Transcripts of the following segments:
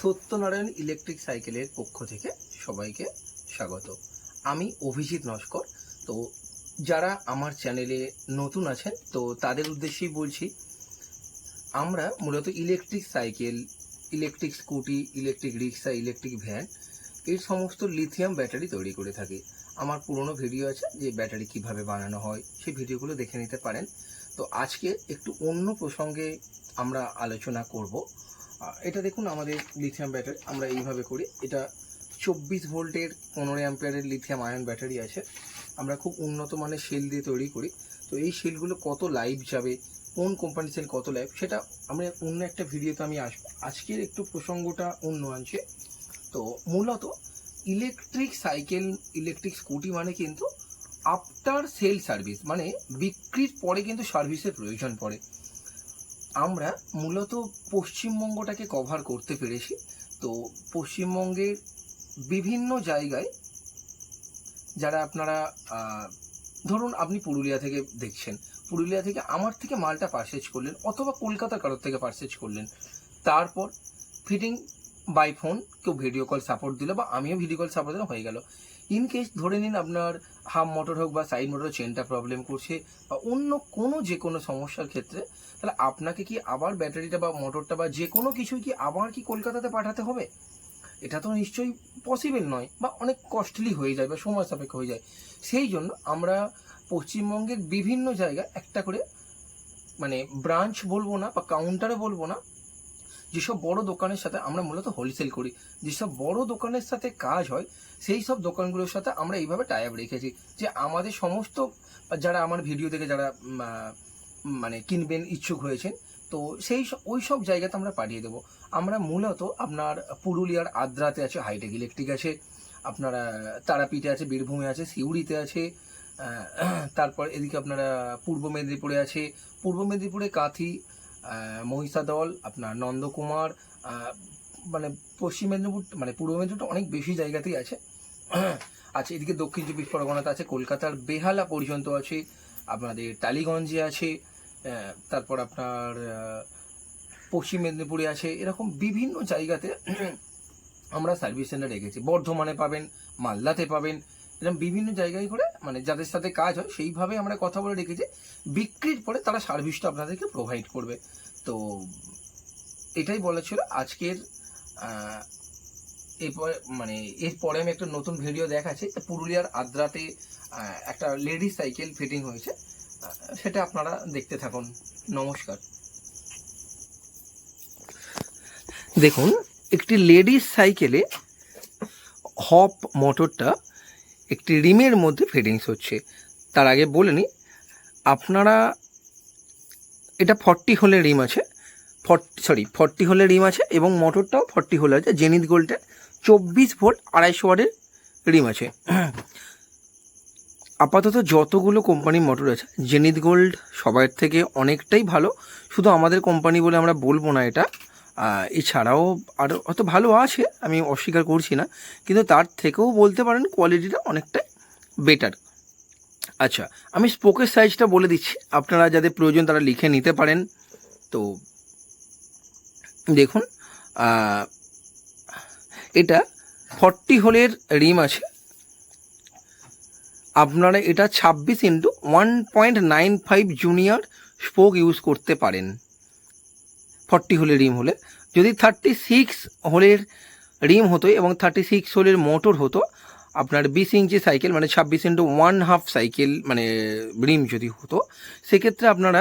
Satyanarayan electric সাইকেলের পক্ষ থেকে সবাইকে স্বাগত। আমি অভিজিৎ নস্কর। তো যারা আমার চ্যানেলে নতুন আছেন, তো তাদের উদ্দেশ্যেই বলছি, আমরা মূলত electric cycle, electric scooty, electric rickshaw, electric van এই সমস্ত লিথিয়াম ব্যাটারি তৈরি করে থাকি। আমার পুরনো ভিডিও আছে যে ব্যাটারি কীভাবে বানানো হয়, সেই ভিডিওগুলো দেখে নিতে পারেন। তো আজকে একটু অন্য প্রসঙ্গে আমরা আলোচনা করব। এটা দেখুন আমাদের লিথিয়াম ব্যাটারি আমরা এইভাবে করি। এটা চব্বিশ ভোল্টের পনেরো অ্যাম্পিয়ারের লিথিয়াম আয়ন ব্যাটারি আছে। আমরা খুব উন্নত মানের সেল দিয়ে তৈরি করি। তো এই সেলগুলো কত লাইভ যাবে, কোন কোম্পানি সেল কত লাইভ সেটা আমরা অন্য একটা ভিডিওতে আমি আসব আজকের একটু প্রসঙ্গটা অন্য আছে তো মূলত ইলেকট্রিক সাইকেল ইলেকট্রিক স্কুটি মানে কিন্তু আফটার সেল সার্ভিস মানে বিক্রির পরে কিন্তু সার্ভিসের প্রয়োজন পড়ে। আমরা মূলত পশ্চিমবঙ্গটাকে কভার করতে পেরেছি। তো পশ্চিমবঙ্গের বিভিন্ন জায়গায় যারা আপনারা ধরুন আপনি পুরুলিয়া থেকে দেখছেন, পুরুলিয়া থেকে আমার থেকে মালটা পারচেজ করলেন অথবা কলকাতার কারোর থেকে পারচেজ করলেন, তারপর ফিটিং বাই ফোন কেউ ভিডিও কল সাপোর্ট দিল বা আমিও ভিডিও কল সাপোর্ট দিলাম, হয়ে গেল। ইন কেস ধরে নিন আপনার হাফ মোটর হোক বা সাইড মোটর চেনটা প্রবলেম করছে বা অন্য কোনো যে কোনো সমস্যার ক্ষেত্রে, তাহলে আপনাকে কি আবার ব্যাটারিটা বা মোটরটা বা যে কোনো কিছুই কি আবার কি কলকাতাতে পাঠাতে হবে? এটা তো নিশ্চয়ই পসিবল নয় বা অনেক কস্টলি হয়ে যায় বা সময় সাপেক্ষ হয়ে যায়। সেই জন্য আমরা পশ্চিমবঙ্গের বিভিন্ন জায়গায় একটা করে মানে ব্রাঞ্চ বলব না বা কাউন্টারে বলব না যেসব বড় দোকানের সাথে আমরা মূলত হোলসেল করি, যেসব বড় দোকানের সাথে কাজ হয়, সেই সব দোকানগুলোর সাথে আমরা এইভাবে টাই আপ রেখেছি যে আমাদের সমস্ত যারা আমার ভিডিও থেকে যারা মানে কিনবেন ইচ্ছুক হয়েছেন, তো সেই ওই সব জায়গাতে আমরা পাঠিয়ে দেবো। আমরা মূলত আপনার পুরুলিয়ার আদ্রাতে আছে হাইটেক ইলেকট্রিক আছে, আপনার তারাপীঠে আছে, বীরভূমে আছে, সিউড়িতে আছে তারপর এদিকে আপনারা পূর্ব মেদিনীপুরে আছে, পূর্ব মেদিনীপুরে কাঁথি মহিষাদল আপনার নন্দকুমার মানে পশ্চিম মেদিনীপুর মানে পূর্ব মেদিনীপুর অনেক বেশি জায়গাতেই আছে। আচ্ছা এদিকে দক্ষিণ চব্বিশ পরগনাতে আছে, কলকাতার বেহালা পর্যন্ত আছে, আপনাদের টালিগঞ্জে আছে তারপর আপনার পশ্চিম মেদিনীপুরে আছে, এরকম বিভিন্ন জায়গাতে আমরা সার্ভিস সেন্টার রেখেছি বর্ধমানে পাবেন, মালদাতে পাবেন এরকম বিভিন্ন জায়গায় করে মানে যাদের সাথে কাজ হয়, সেইভাবে আমরা কথা বলে রেখেছি। বিক্রির পরে তারা সার্ভিসটা আপনাদেরকে প্রোভাইড করবে। তো এটাই বলা ছিল আজকের এরপরে মানে এরপরে আমি একটা নতুন ভিডিও দেখাচ্ছি। পুরুলিয়ার আদ্রাতে একটা লেডিস সাইকেল ফিটিং হয়েছে। সেটা আপনারা দেখতে থাকুন। নমস্কার। দেখুন, একটি লেডিস সাইকেলে হপ মোটরটা একটি রিমের মধ্যে ফিটিংস হচ্ছে। তার আগে বলে নিই আপনারা, এটা ফর্টি হোলের রিম আছে, ফর্টি, সরি, ফর্টি হোলের রিম আছে এবং মোটরটাও ফর্টি হোল আছে জেনিত গোল্ডের চব্বিশ ভোল্ট আড়াইশো ওয়ার্ডের রিম আছে। আপাতত যতগুলো কোম্পানির মোটর আছে জেনিত গোল্ড সবার থেকে অনেকটাই ভালো। শুধু আমাদের কোম্পানি বলে আমরা বলব না এটা। এছাড়াও আরও হয়তো ভালো আছে, আমি অস্বীকার করছি না, কিন্তু তার থেকেও বলতে পারেন কোয়ালিটিটা অনেকটাই বেটার আচ্ছা আমি স্পোকের সাইজটা বলে দিচ্ছি, আপনারা যাদের প্রয়োজন তারা লিখে নিতে পারেন। তো দেখুন এটা ফর্টি হোলের রিম আছে। আপনারা এটা ছাব্বিশ into one point nine five junior spoke use করতে পারেন। ফর্টি হোলের রিম হলে। যদি থার্টি সিক্স হোলের রিম হতো এবং থার্টি সিক্স হোলের মোটর হতো, আপনার বিশ ইঞ্চি সাইকেল মানে ছাব্বিশ ইন্টু ওয়ান হাফ সাইকেল মানে রিম যদি হতো, সেক্ষেত্রে আপনারা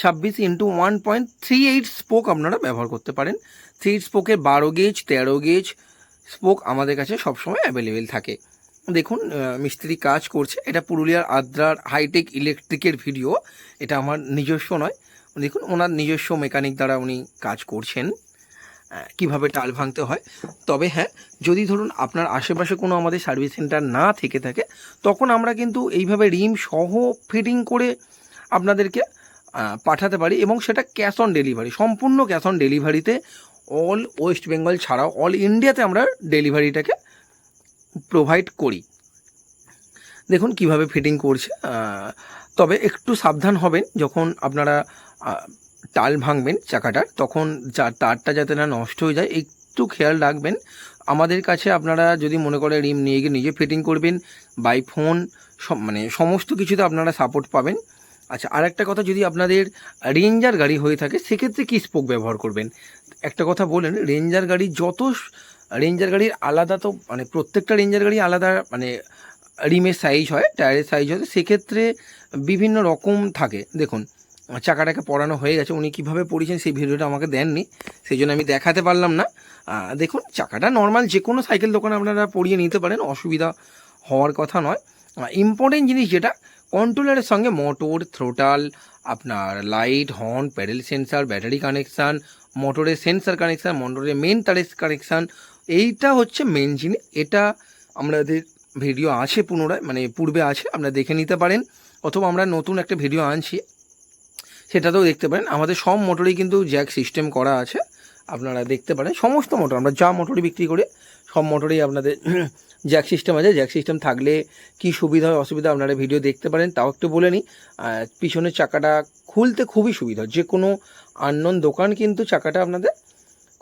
ছাব্বিশ into one point three eight spoke আপনারা ব্যবহার করতে পারেন। থ্রি এইট স্পোকের বারো গেজ তেরো গেজ স্পোক আমাদের কাছে সবসময় অ্যাভেলেবেল থাকে। দেখুন মিস্ত্রি কাজ করছে। এটা পুরুলিয়ার আদ্রার হাইটেক ইলেকট্রিকের ভিডিও এটা আমার নিজস্ব নয়। দেখুন, ওনার নিজস্ব মেকানিক দ্বারা উনি কাজ করছেন কীভাবে টাল ভাঙতে হয়। তবে হ্যাঁ যদি ধরুন আপনার আশেপাশে কোনো আমাদের সার্ভিস সেন্টার না থেকে থাকে, তখন আমরা কিন্তু এইভাবে রিম সহ ফিটিং করে আপনাদেরকে পাঠাতে পারি এবং সেটা ক্যাশ অন ডেলিভারি সম্পূর্ণ ক্যাশ অন ডেলিভারিতে অল ওয়েস্ট বেঙ্গল ছাড়াও অল ইন্ডিয়াতে আমরা ডেলিভারিটাকে প্রোভাইড করি। দেখুন কীভাবে ফিটিং করছে তবে একটু সাবধান হবেন যখন আপনারা টাল ভাঙবেন চাকাটার, তখন যা, তারটা যাতে না নষ্ট হয়ে যায়, একটু খেয়াল রাখবেন। আমাদের কাছে আপনারা যদি মনে করেন রিম নিয়ে গিয়ে নিজে ফিটিং করবেন, বাই ফোন মানে সমস্ত কিছুতে আপনারা সাপোর্ট পাবেন। আচ্ছা আর একটা কথা, যদি আপনাদের রেঞ্জার গাড়ি হয়ে থাকে, সেক্ষেত্রে কী স্পোক ব্যবহার করবেন? একটা কথা বলেন, রেঞ্জার গাড়ি যত রেঞ্জার গাড়ির আলাদা তো মানে প্রত্যেকটা রেঞ্জার গাড়ি আলাদা মানে রিমের সাইজ হয় টায়ারের সাইজ হয়, সেক্ষেত্রে বিভিন্ন রকম থাকে। দেখুন চাকাটাকে পরানো হয়ে গেছে, উনি কীভাবে পরিয়েছেন সেই ভিডিওটা আমাকে দেননি সেই জন্য আমি দেখাতে পারলাম না। দেখুন, চাকাটা নর্মাল যে কোনো সাইকেল দোকানে আপনারা পরিয়ে নিতে পারেন, অসুবিধা হওয়ার কথা নয়। ইম্পর্টেন্ট জিনিস যেটা কন্ট্রোলারের সঙ্গে মোটর থ্রোটাল আপনার light horn pedal sensor battery connection মোটরের সেন্সার কানেকশান মোটরের মেন তারের কানেকশান এইটা হচ্ছে মেন জিনিস। এটা আমাদের ভিডিও আছে পুনরায় মানে পূর্বে আছে, আপনারা দেখে নিতে পারেন। অথবা আমরা নতুন একটা ভিডিও আনছি সেটাতেও দেখতে পারেন। আমাদের সব মোটরেই কিন্তু জ্যাক সিস্টেম করা আছে। আপনারা দেখতে পারেন, সমস্ত মোটর, আমরা যা মোটরই বিক্রি করি, সব মোটরেই আপনাদের জ্যাক সিস্টেম আছে। জ্যাক সিস্টেম থাকলে কি সুবিধা হয়, অসুবিধা আপনারা ভিডিও দেখতে পারেন। তাও একটু বলে নিই পিছনের চাকাটা খুলতে খুবই সুবিধা যে কোনো আননোন দোকান কিন্তু চাকাটা আপনাদের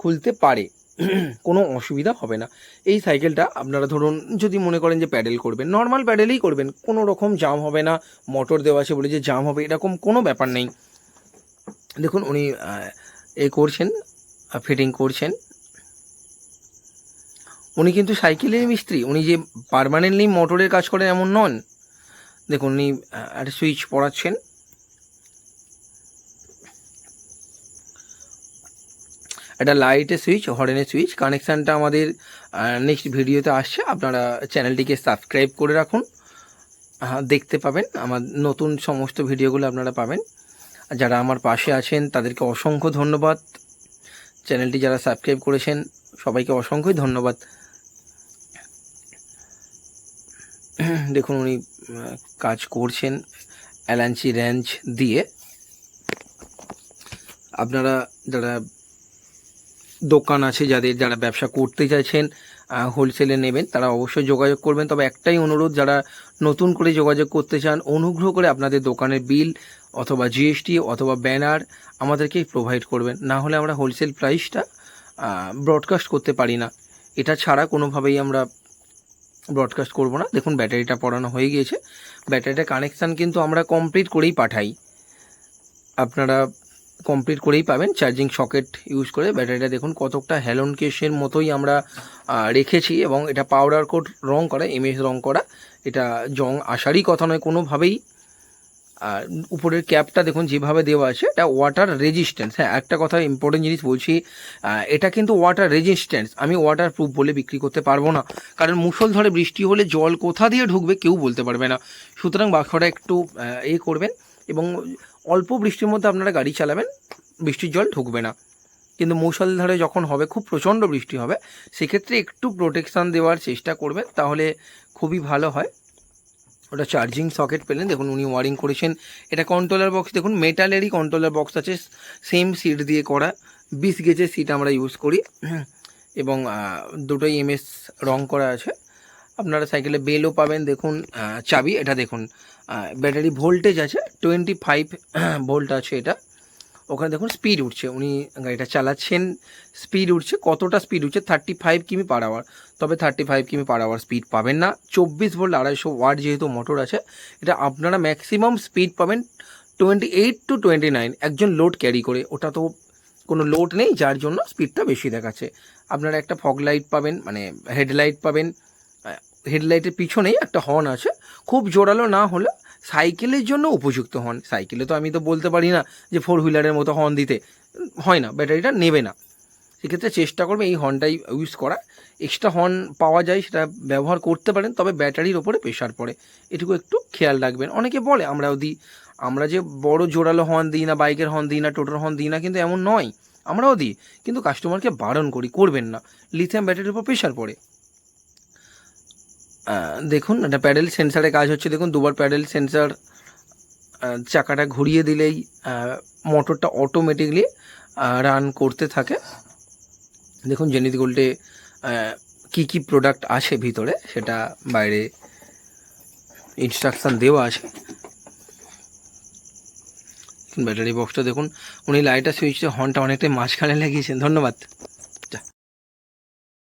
খুলতে পারে। কোনো অসুবিধা হবে না। এই সাইকেলটা আপনারা ধরুন, যদি মনে করেন যে প্যাডেল করবেন, নর্মাল প্যাডেলেই করবেন, কোনো রকম জাম হবে না, মোটর দেওয়া আছে বলে যে জাম হবে, এরকম কোনো ব্যাপার নেই। দেখুন, উনি এ করছেন ফিটিং করছেন। উনি কিন্তু সাইকেলের মিস্ত্রি, উনি যে পারমানেন্টলি মোটরের কাজ করেন এমন নন। দেখুন, উনি একটা সুইচ পড়াচ্ছেন একটা লাইটের সুইচ হরেনের সুইচ কানেকশানটা আমাদের নেক্সট ভিডিওতে আসছে। আপনারা চ্যানেলটিকে সাবস্ক্রাইব করে রাখুন। দেখতে পাবেন, আমার নতুন সমস্ত ভিডিওগুলো আপনারা পাবেন। যারা আমার পাশে আছেন, তাদেরকে অসংখ্য ধন্যবাদ। চ্যানেলটি যারা সাবস্ক্রাইব করেছেন, সবাইকে অসংখ্যই ধন্যবাদ। দেখুন, উনি কাজ করছেন অ্যালাঞ্চি র্যাঞ্চ দিয়ে। আপনারা যারা দোকান আছে, যাদের যারা ব্যবসা করতে চাইছেন হোলসেলে নেবেন, তারা অবশ্যই যোগাযোগ করবেন। তবে একটাই অনুরোধ, যারা নতুন করে যোগাযোগ করতে চান, অনুগ্রহ করে আপনাদের দোকানের বিল অথবা জিএসটি অথবা ব্যানার আমাদেরকে প্রোভাইড করবেন। না হলে আমরা হোলসেল প্রাইসটা ব্রডকাস্ট করতে পারি না। এটা ছাড়া কোনোভাবেই আমরা ব্রডকাস্ট করব না। দেখুন, ব্যাটারিটা পড়ানো হয়ে গিয়েছে। ব্যাটারিটা কানেকশান কিন্তু আমরা কমপ্লিট করেই পাঠাই। আপনারা কমপ্লিট করেই পাবেন। চার্জিং সকেট ইউজ করে ব্যাটারিটা দেখুন কতকটা হ্যালন কেসের মতোই আমরা রেখেছি এবং এটা পাউডার কোট রং করা এমএস রং করা, এটা জং আসারই কথা নয়। কোনোভাবেই আর উপরের ক্যাপটা দেখুন, যেভাবে দেওয়া আছে, এটা ওয়াটার রেজিস্ট্যান্স হ্যাঁ একটা কথা ইম্পর্টেন্ট জিনিস বলছি এটা কিন্তু ওয়াটার রেজিস্ট্যান্স আমি ওয়াটার প্রুফ বলে বিক্রি করতে পারব না। কারণ মুষলধারে বৃষ্টি হলে জল কোথা দিয়ে ঢুকবে কেউ বলতে পারবে না। সুতরাং বাক্সটা একটু এ করবেন এবং অল্প বৃষ্টির মধ্যে আপনারা গাড়ি চালাবেন, বৃষ্টির জল ঢুকবে না। কিন্তু মুষলধারে যখন হবে, খুব প্রচণ্ড বৃষ্টি হবে, সেক্ষেত্রে একটু প্রোটেকশান দেওয়ার চেষ্টা করবেন, তাহলে খুবই ভালো হয়। ওটা চার্জিং সকেট পেলেন, দেখুন উনি ওয়ারিং করেছেন। এটা কন্ট্রোলার বক্স দেখুন মেটালেরই কন্ট্রোলার বক্স আছে সেম সিট দিয়ে করা। বিশ গেজের সিট আমরা ইউজ করি। এবং দুটোই এমএস রং করা আছে। আপনারা সাইকেলে বেলও পাবেন, দেখুন চাবি, এটা দেখুন। ব্যাটারি ভোল্টেজ আছে টোয়েন্টি ফাইভ ভোল্ট আছে এটা। ওখানে দেখুন স্পিড উঠছে। উনি গাড়িটা চালাচ্ছেন স্পিড উঠছে। কতটা স্পিড উঠছে? Thirty five km per hour তবে thirty five km per hour speed পাবেন না। চব্বিশ ভোল্ট আড়াইশো ওয়াট যেহেতু মোটর আছে, এটা আপনারা ম্যাক্সিমাম স্পিড পাবেন twenty eight to twenty nine একজন লোড ক্যারি করে। ওটা তো কোনো লোড নেই, যার জন্য স্পিডটা বেশি দেখাচ্ছে। আপনারা একটা ফগ লাইট পাবেন মানে হেডলাইট পাবেন। হেডলাইটের পিছনেই একটা হর্ন আছে। খুব জোরালো না হলে সাইকেলের জন্য উপযুক্ত হর্ন সাইকেলে তো আমি তো বলতে পারি না যে ফোর হুইলারের মতো হর্ন দিতে। হয় না, ব্যাটারিটা নেবে না। সেক্ষেত্রে চেষ্টা করবে এই হর্নটাই ইউজ করা। এক্সট্রা হর্ন পাওয়া যায়, সেটা ব্যবহার করতে পারেন, তবে ব্যাটারির ওপরে প্রেশার পড়ে। এটুকু একটু খেয়াল রাখবেন। অনেকে বলে আমরাও দিই আমরা যে বড় জোরালো হর্ন দিই না, বাইকের হর্ন দিই না, টোটোর হর্ন দিই না, কিন্তু এমন নয়। আমরাও দিই। কিন্তু কাস্টমারকে বারণ করি, করবেন না। লিথিয়াম ব্যাটারির উপর প্রেশার পড়ে। দেখুন এটা প্যাডেল সেন্সারে কাজ হচ্ছে। দেখুন, দুবার প্যাডেল সেন্সার চাকাটা ঘুরিয়ে দিলেই মোটরটা অটোমেটিকলি রান করতে থাকে। দেখুন, জেনিত গোল্ডে কী কী প্রোডাক্ট আছে ভিতরে, সেটা বাইরে ইনস্ট্রাকশান দেওয়া আছে। ব্যাটারি বক্সটা দেখুন, উনি লাইটার সুইচটা হর্নটা অনেকটাই মাঝখানে লাগিয়েছেন। ধন্যবাদ।